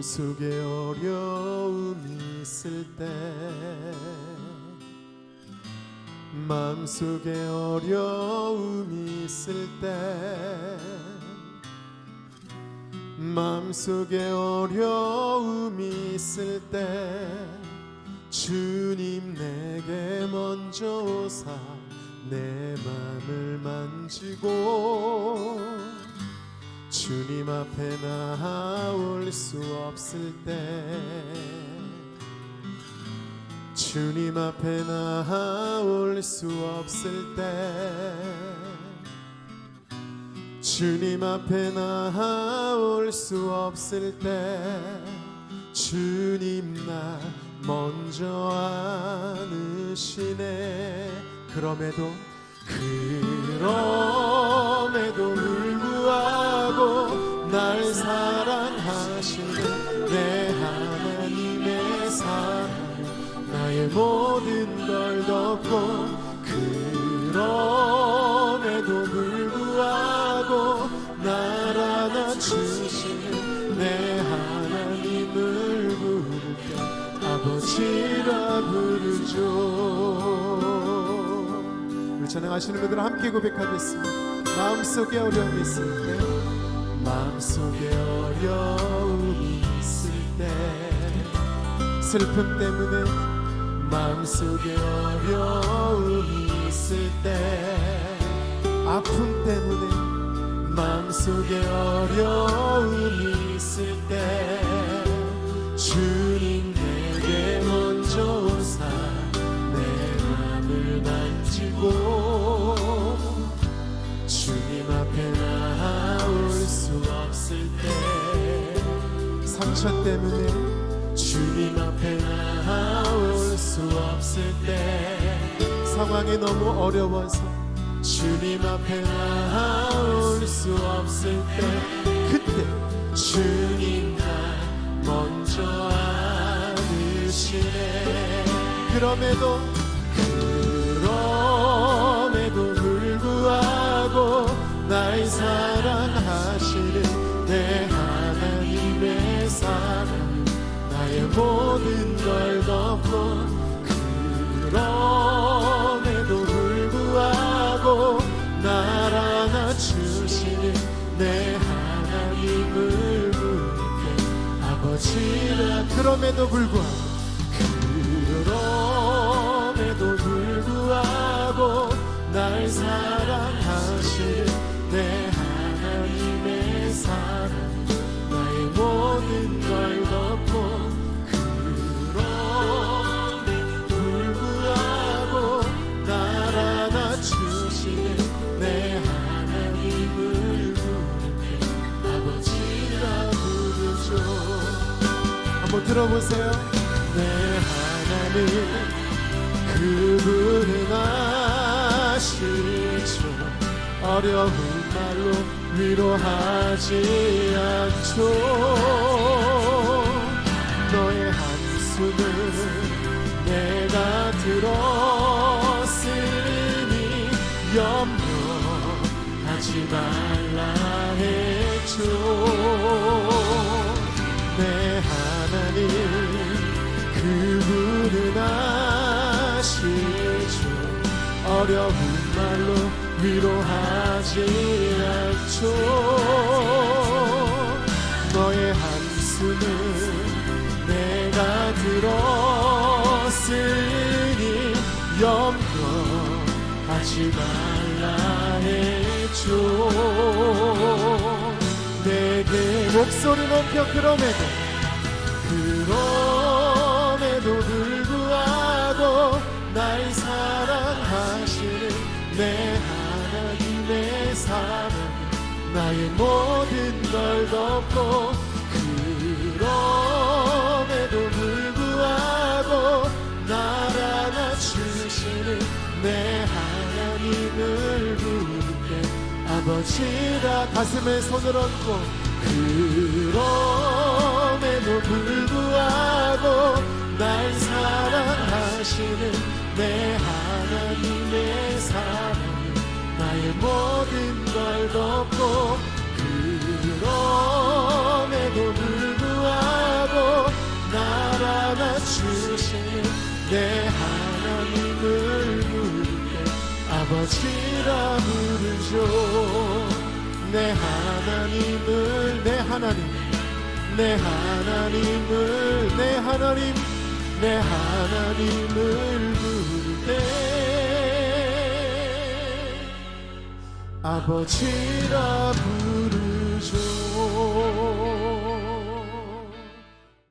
마음속에 어려움이 있을 때 마음속에 어려움이 있을 때 마음속에 어려움이 있을 때 주님 내게 먼저 오사 내 맘을 만지고 주님 앞에 나 올 수 없을 때. 주님 앞에 나 올 수 없을 때. 주님 앞에 나 올 수 없을 때. 주님 나 먼저 안으시네. 그럼에도 그럼 모든 걸 덮고 그럼에도 불구하고 날 안아주시는 내 하나님을 때 아버지라 부르죠. 우리 찬양하시는 분들 함께 고백하겠습니다. 마음속에 어려움이 있을 때 마음속에 어려움이 있을 때 슬픔 때문에 마음속에 어려움이 있을 때 아픔 때문에 마음속에 어려움이 있을 때 주님 내게 먼저 오사 내 맘을 만지고 주님 앞에 나올 수 없을 때 상처 때문에 주님 앞에 나올 수 없을 때 상황이 너무 어려워서 주님 앞에 나올 수 없을 때 그때 주님 나 먼저 안으시네 그럼에도 그럼에도 불구하고 날 사랑하시는 내 하나님의 사랑 나의 모든 걸 덮고 그럼에도 불구하고 그럼에도 불구하고 날 사랑하시는 내 한번 들어보세요. 내 하나님 그분은 아시죠. 어려운 말로 위로하지 않죠. 너의 한숨을 내가 들었으니 염려하지 말라 했죠. 내 어려운 말로 위로하지 않죠. 너의 한숨을 내가 들었으니 염려하지 말라 했죠. 내게 목소리 높여 그럼에도 그럼 나의 모든 걸 덮고 그럼에도 불구하고 날 안아주시는 내 하나님을 부를 때 아버지라 가슴에 손을 얹고 그럼에도 불구하고 날 사랑하시는 내 하나님의 사랑 나의 모든 걸 덮고 아버지라 부르죠. 내 하나님을 내 하나님 내 하나님을 내 하나님 내 하나님을 부를 때 아버지라 부르죠